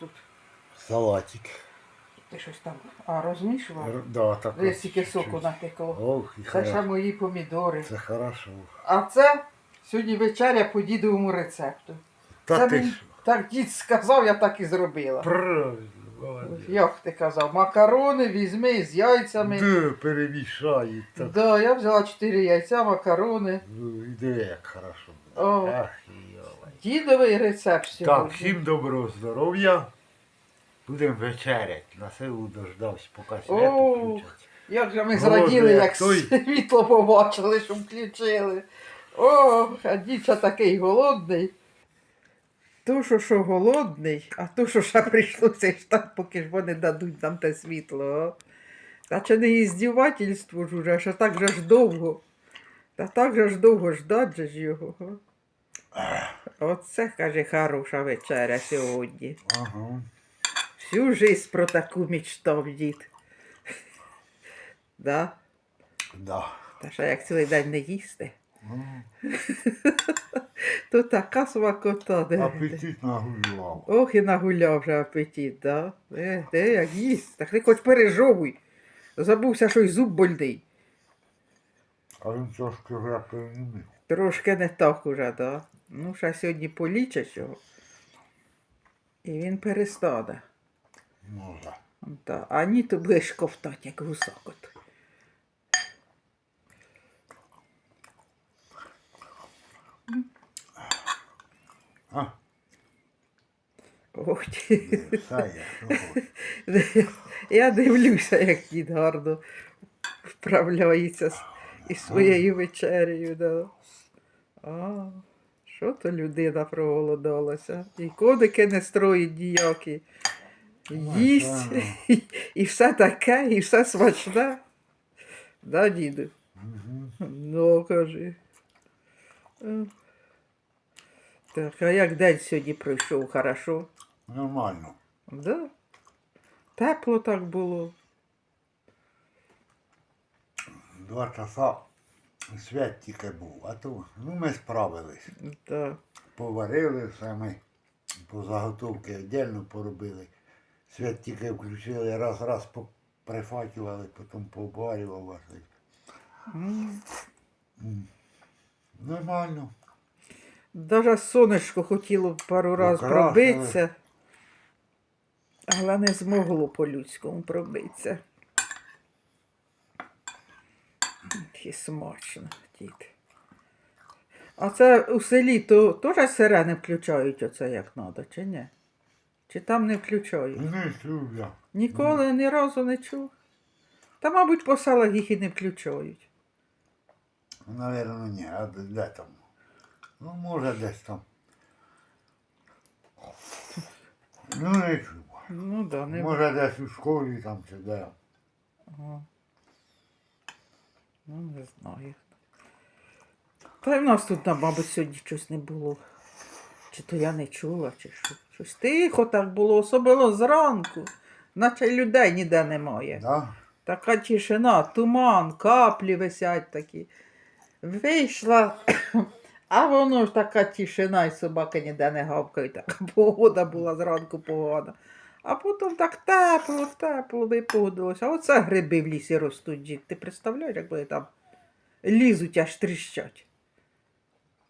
тут? Салатик. Ти щось там а, розмішував? Р- Да, так. Ось тільки чуть-чуть. соку натекло. Ох, і Це ще хорошо. мої помідори. Це хорошо. А це сьогодні вечеря по дідовому рецепту. Та це ти мені так дід сказав, я так і зробила. Правильно, молодець. Як ти казав, макарони візьми з яйцями. Да, перемішай. Так. Да, я взяла 4 яйця, макарони. Ну, Іде як хорошо. О. Ах, йолай. Дідовий рецепт сьогодні. Так, всім доброго здоров'я. Будемо вечерять. На силу дождався, поки свято О, включаться. Як же ми Боже, зраділи, як як той. світло побачили, що включили. О, а дідча такий голодний. То, що що голодний, а то, що ще прийшлося ждати, поки ж вони дадуть нам те світло. О. Та чи не іздівательство ж уже, що так же ж довго. Та так же ж довго ждать же ж його. о. Оце, каже, хороша вечеря сьогодні. Ага. Всю жизнь про таку мечтав дід. Да? Да. Та ще як цілий день не їсти, Ну, то така смакота. де-. Апетит нагулював. Ох, і нагуляв вже апетит, да? Де, де як їсть? Так ти хоч пережовуй. Забувся, що й зуб больний. А він трошки вже перемінив. Трошки не так уже, да? Ну, ще сьогодні полічать його. І він перестане. Може. Да. А ні, то будеш ковтати, як гусак от. А? Хочеш. Я дивлюся, як дід гарно вправляється із своєю вечерею. Да. А, що то людина проголодалася? І кодики не строїть ніякі. Їсть, і, і все таке, і все смачне. Да, діду? Ну, кажи. Так, а як день сьогодні пройшов? Хорошо? Нормально. Да? Тепло так було. Два часа свят тільки був. А то ну, ми справились. Да. Поварили все ми. По заготовки віддільно поробили. Свят тільки включили, раз-раз прифатювали, потім пообварював. М. Нормально. Даже сонечко хотіло пару раз Покрасили. пробитися, але не змогло по-людському пробитися. І смачно, дід. А це у селі то теж сирени включають оце як треба, чи ні? Чи там не включають? Не чув я. Ніколи ні разу не чув. Та, мабуть, по селах їх і не включають. Наверно, ні, а де, де там? Ну, може десь там. Ну, не чув. Ну да, не Може десь у школі там чи де. Ага. Ну, не знаю. Та й в нас тут, мабуть, сьогодні щось не було. Чи то я не чула, чи що. Щось тихо так було, особливо зранку. Наче людей ніде немає. Да? Така тишина, туман, каплі висять такі. Вийшла, а воно ж така тишина, і собаки ніде не гавкають. Така погода була зранку погана. А потім так тепло, тепло випогодилося. А оце гриби в лісі ростуть, дід. Ти представляєш, як вони там лізуть, аж тріщать.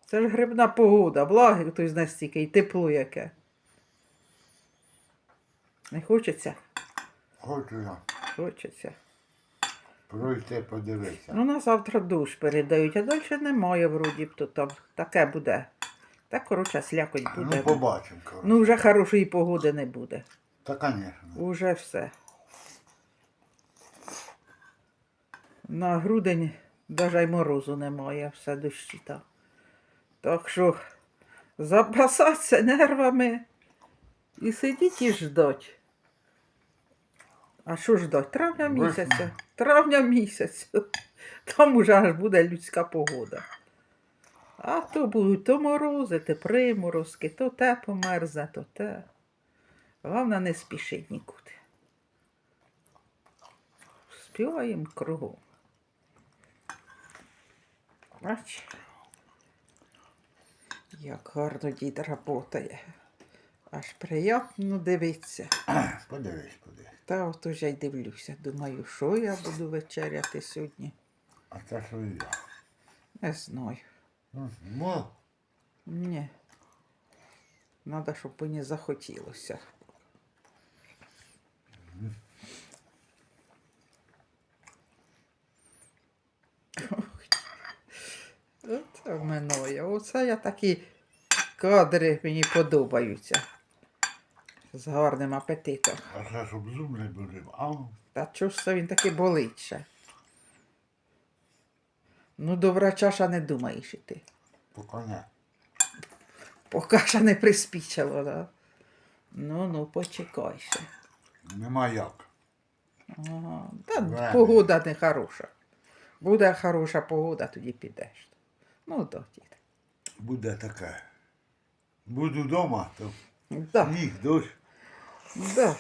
Це ж грибна погода, влаги хтось настільки і тепло яке. Не хочеться? Хочу я Хочеться. пройти подивитися. Ну, на завтра дощ передають, а далі немає, вроді б то там. Таке буде. Так, коротше, слякоть буде. Ну, побачимо, коротше. Ну, вже хорошої погоди не буде. Та, звісно. Уже все. На грудень навіть й морозу немає, все дощі там. Так що запасатися нервами і сидіть і ждать. А що ждать? Травня місяця. Травня місяця. Там уже аж буде людська погода. А то будуть то морози, то приморозки, то те померзне, то те. Головне, не спішить нікуди. Співаємо кругом. Бач, як гарно дід працює. Аж приємно дивитися. Подивись, куди. Та от уже й дивлюся. Думаю, що я буду вечеряти сьогодні. А це що я? Не знаю. Ну, Ні. Надо, щоб мені захотілося. Оце в. Оце я такі кадри мені подобаються. З гарним апетитом. а це щоб зуб не болів. А, Та чого ж це він таки болить ще? Ну, до врача ще не думаєш іти. поки не. Поки ще не приспічило, да? Ну, ну, почекай ще. Нема як. Ага. Та Время. погода не хороша. Буде хороша погода, тоді підеш. Ну, то дід. Буде таке. Буду вдома, то Да, сніг, дощ. да.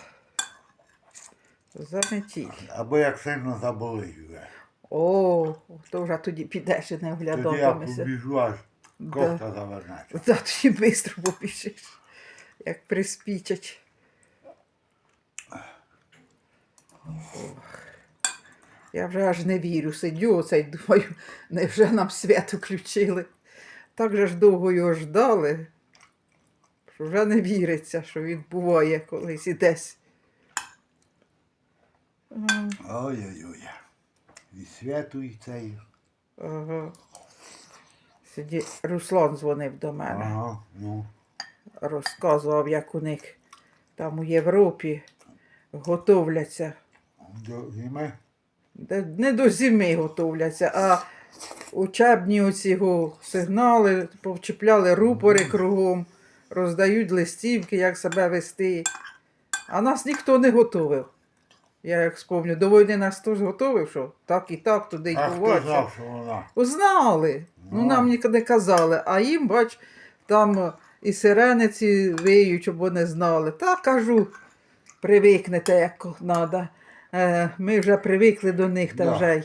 Заметіль. Або як сильно заболить вже. О, то вже тоді підеш і не Тоді я побіжу аж Да. кофта завернеться. Да, тоді швидко побіжиш, як приспічать. Ох. Я вже аж не вірю, сидю оце й думаю, невже нам свят включили. Так же ж довго його ждали, що вже не віриться, що він буває колись і десь. Ой-ой-ой. І святу, і цей. Ага. Сиді, Руслан дзвонив до мене. Ага, ну. розказував, як у них там у Європі готовляться. До зими. Не до зими готовляться, а учебні оці сигнали, повчіпляли рупори кругом, роздають листівки, як себе вести. А нас ніхто не готовив. Я як спомню, до війни нас хтось готовив, що так і так, туди й А хто ховатися. знав, що вона? Знали. Ну, Ну. нам ніколи не казали, а їм, бач, там і сирени ці виють, щоб вони знали. Та кажу, привикнете, як треба. Е, ми вже привикли до них та Да. вже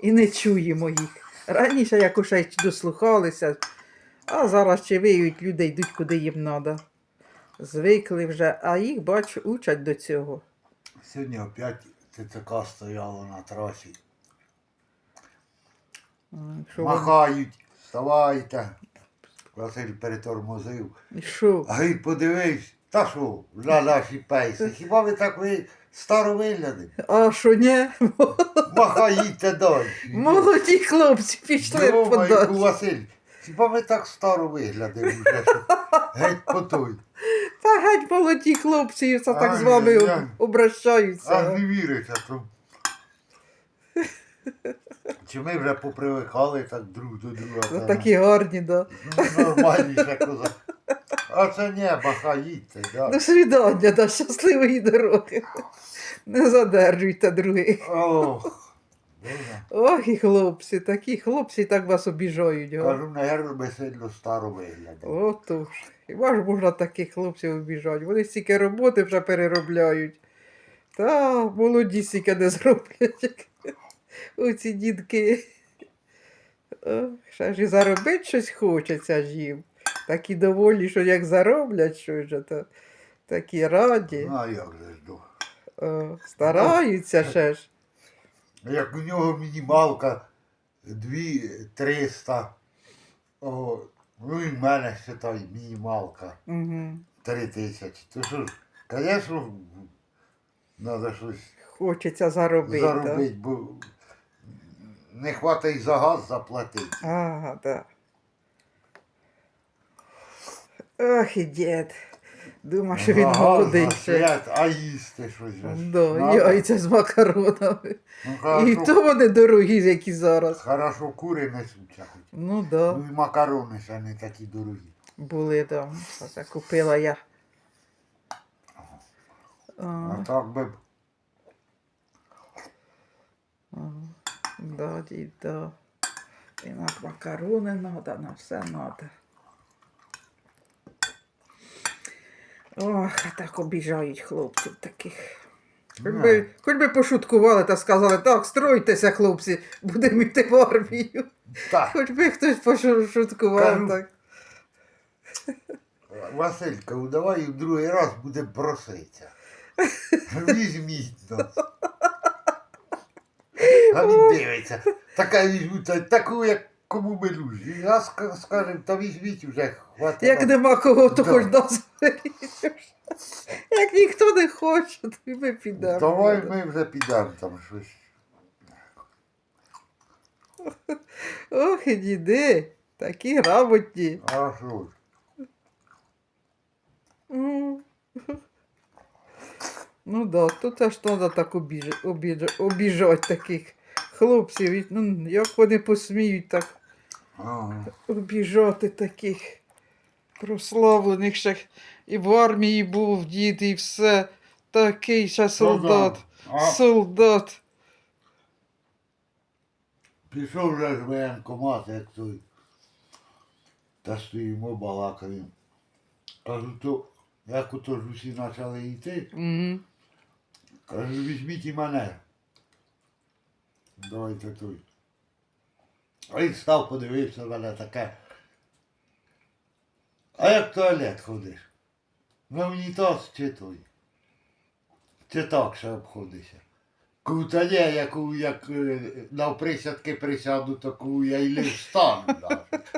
і не чуємо їх. Раніше якось дослухалися, а зараз чи виють, люди йдуть куди їм треба. Звикли вже, а їх, бач, учать до цього. Сьогодні опять ТЦК стояло на трасі. Вони- Махають, вставайте. Василь перетормозив. І що? А він подивився, та що, за наші пейси. Хіба ви так ви старо виглядите? А що ні? Махаїте далі. Молоді хлопці пішли Йо-моє. Василь, хіба ми так старо виглядите вже, що геть по той. Та геть молоді хлопці, це так з вами я- обращаються. А не віриться. То... Чи ми вже попривикали так друг до друга. Ну, такі гарні, да. ну, Нормальніше козак. А це не, махаїте, да. До свідання, да, щасливої дороги. Не задержуйте других. Ох. Ох, і хлопці, такі хлопці так вас обіжають. Кажу, наверно, ми сильно старо виглядимо. Отож. Хіба ж можна таких хлопців обіжати? Вони стільки роботи вже переробляють. Та молоді стільки не зроблять. Оці дітки. Ох, ще ж і заробити щось хочеться ж їм. Такі доволі, що як зароблять щось, же, то такі раді. Ну, а як же ж до. О, стараються ще ж. Як у нього мінімалка 2300. О, ну і в мене считай мінімалка Угу. 3000. То що ж, звісно, треба щось Хочеться заробити. заробити, бо не хватає і за газ заплатити. Ага, да. Ох, і дід. Думав, що він молодий ще. а їсти щось. Да, надо. яйця з макаронами. Ну, І то вони дорогі, які зараз. хорошо кури несуться хоч. Ну да, Ну і макарони ще не такі дорогі. були там. Оце купила я. А, А так би б да, дід, да. І на макарони треба, на все треба. Ох, так обіжають хлопців таких. Хоч Ну. би, хоч би пошуткували та сказали, так, стройтеся, хлопці, будемо йти в армію. так. Хоч би хтось пошуткував так. Василька, ну, давай в другий раз буде проситися. Візьміть нас. А він дивиться. Така візьмуть, таку, як кому ми нужні. А ска- скажем, та візьміть вже, хватить. Як нема кого, то Да. хоч нас. Як ніхто не хоче, то і ми підемо. Давай ми вже підемо там щось. Ох, і діди, такі грамотні. А що? М. Ну да, тут теж треба так обіж... обіж... обіжати таких хлопців. Ну, як вони посміють так обіжати таких прославлених ще і в армії був дід, і все. Такий ще солдат. Солдат. пішов вже ж воєнкомат, як той. Та стоїмо, балакаємо. Кажу, то як ото ж усі почали йти, Угу. Кажу, візьміть і мене. Давайте той. А він став, подивився на мене таке. А як в туалет ходиш? На унітаз чи той? Чи так ще обходишся? Кажу, та ні, яку, як е, на присядки присяду, таку я й не встану навіть.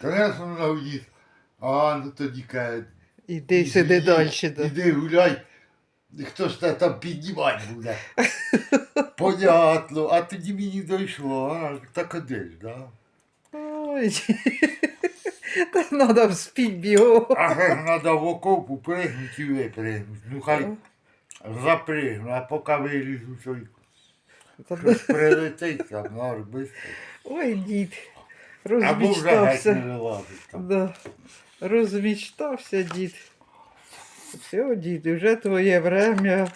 Конечно, на унітаз. А, ну тоді каже, Іди сиди далі. Да. Іди гуляй. І Хто ж тебе там піднімати буде? Понятно, а тоді мені дійшло, а так одиш, да? Ой. Та треба вспіть бігом. А ще ж треба в окопу пригнути і випригнути. Ну хай запригну, а поки вилізу, то й щось прилетить там, ну аж бистро. Ой, дід. Або вже геть Розмічтався. не вилазить там. Да. Розмічтався дід. Все, дід, вже твоє время.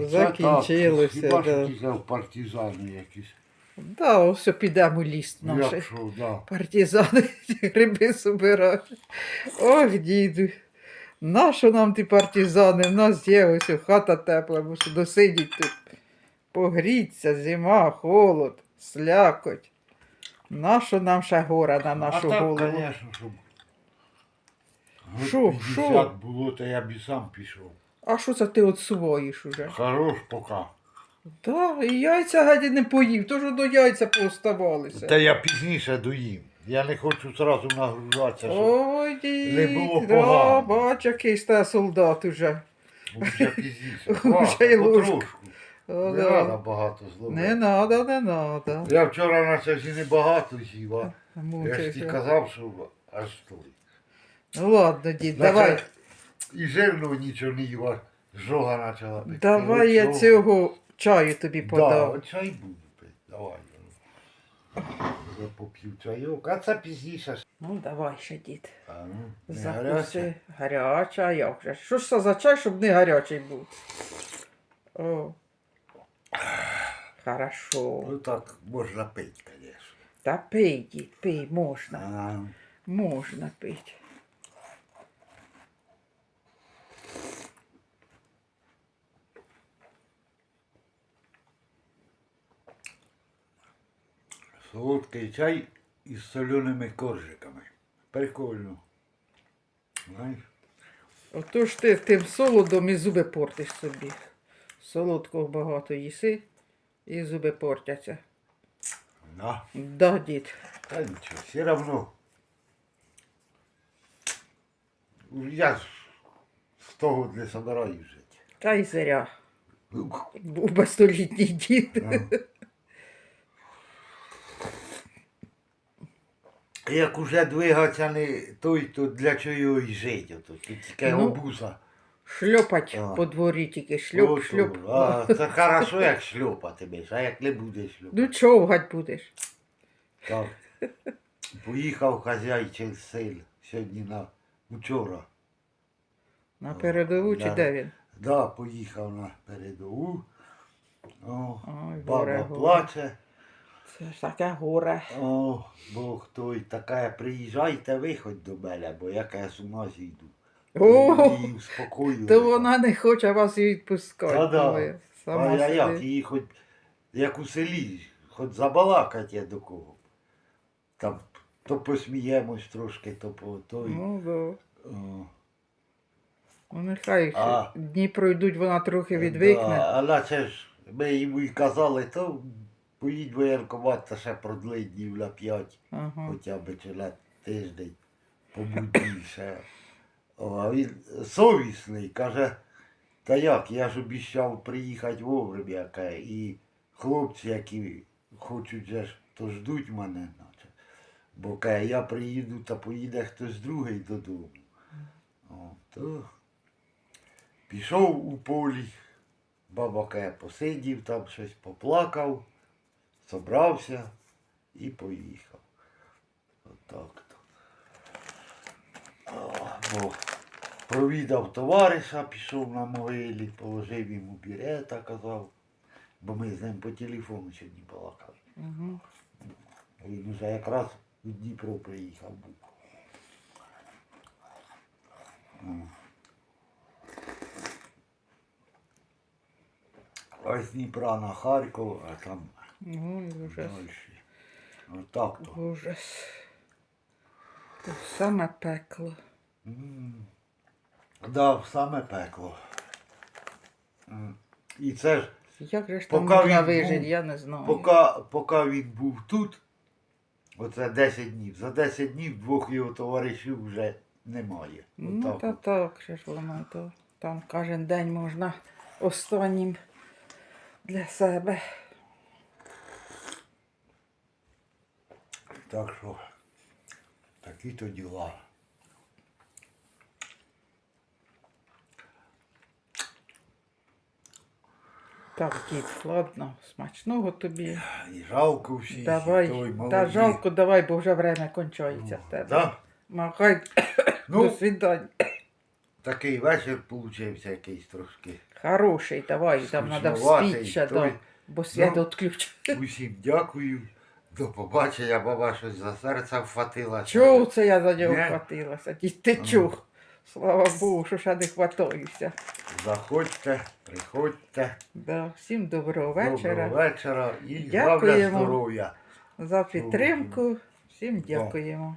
Закінчилося, так, Хіба да. що ті партизани якісь. Да, ось підемо у ліс Ну, наш. Якщо, да. Партизани гриби збирають. Ох, діду. Нащо нам ті партизани? В нас є ось хата тепла, мушу досидіти тут. Погріться, зима, холод, слякоть. Нащо нам ще гора на нашу а так, голову? звісно, щоб Шо, 50 шо? було, то я б і сам пішов. А що це ти отсуваєш уже? Хорош пока. Так, і яйця гаді не поїв, то ж до яйця пооставалися. Та я пізніше доїм. Я не хочу зразу нагружатися, щоб Ой, не було дід, да, погано. бач, який сте солдат уже. вже пізніше. Вже й потрошку. О, Не да. треба багато Не зловити. надо, не надо. Я вчора наче ж і не багато з'їв, а я ж Мучайся. казав, що аж той. Ладно, дід, давай. І жирного нічого не їв, аж жога почала пекти. Давай я цього чаю тобі Да, подам. от чай буду пити. Давай. Я поп'ю чайок, а це пізніше. Ну, давай ще, дід. А, ну, не гаряче. Закуси. Гаряча, як же? Що ж це за чай, щоб не гарячий був? О. Хорошо. Ну так можна пити, звісно. Та пий, дід, пий, можна. А, Можна пити. Солодкий чай із соленими коржиками. Прикольно. Знаєш? Отож ти тим солодом і зуби портиш собі. Солодкого багато їси і зуби портяться. Да. Да, дід. Та нічого, все равно. Я ж з того не собираю жити. Та й зря. Був би столітній дід. Як уже двигатися не той, то для чого й жити? Тільки Ну, обуза. Шльопать А. по дворі тільки шльоп, Ото, шльоп. А, це хорошо, як шльопати будеш, а як не будеш шльопати. Ну човгать будеш. Так. Поїхав хазяйчин син сьогодні на вчора. На передову чи де він? Да, поїхав на передову. О, Ой, баба горе. плаче. Таке горе. О, Бог той така, приїжджайте, виходь до мене, бо я каже, з ума зійду. О, Її то вона не хоче вас і відпускати. Та-да. Ой, А Сама я як, її хоч, як у селі, хоч забалакать я до кого. Там то посміємось трошки, то по той. Ну, да. О, Ну, нехай А. дні пройдуть, вона трохи відвикне. Да, але це ж ми йому й казали, то поїдь воєнкомат та ще продли днів на п'ять, Ага. хоча б чи на тиждень, побудь більше. А він совісний, каже, та як, я ж обіцяв приїхати вовремя, і хлопці, які хочуть же ж, то ждуть мене, наче. Бо каже, я приїду та поїде хтось другий додому. О, то пішов у полі, баба каже, посидів там щось поплакав, собрався і поїхав. Отак. Бо провідав товариша, пішов на могилі, положив йому бірета, казав, бо ми з ним по телефону сьогодні балакали. Угу. Він вже якраз у Дніпро приїхав був. О. А з Дніпра на Харків, а там Ой, ужас. далі. Отак то. Ужас. То саме пекло. М. Да, саме пекло. І це ж, Як же ж там Поки можна вижити, я не знаю. поки, поки він був тут, оце 10 днів, за 10 днів двох його товаришів вже немає. Ну, Отак та от. так же ж воно то. Там кожен день можна останнім для себе. Так що такі то діла. Так, дід, ладно, смачного тобі. І жалко всіх, Давай, і той та жалко, давай, бо вже время кончається в тебе. Да? Махай, до Ну, свидання. такий вечір получився якийсь трошки. Хороший, давай, там треба Скучноватий, вспіть ще, той. да, бо свято Ну. відключить. Усім дякую. До побачення, баба щось за серце вхватила. Чув це я за нього Ні. хватилася? Дід, ти чув? Слава Богу, що ще не хватаюся. Заходьте, приходьте. Да, всім доброго вечора. Доброго вечора і Дякуємо. головне здоров'я. За підтримку. Всім дякуємо.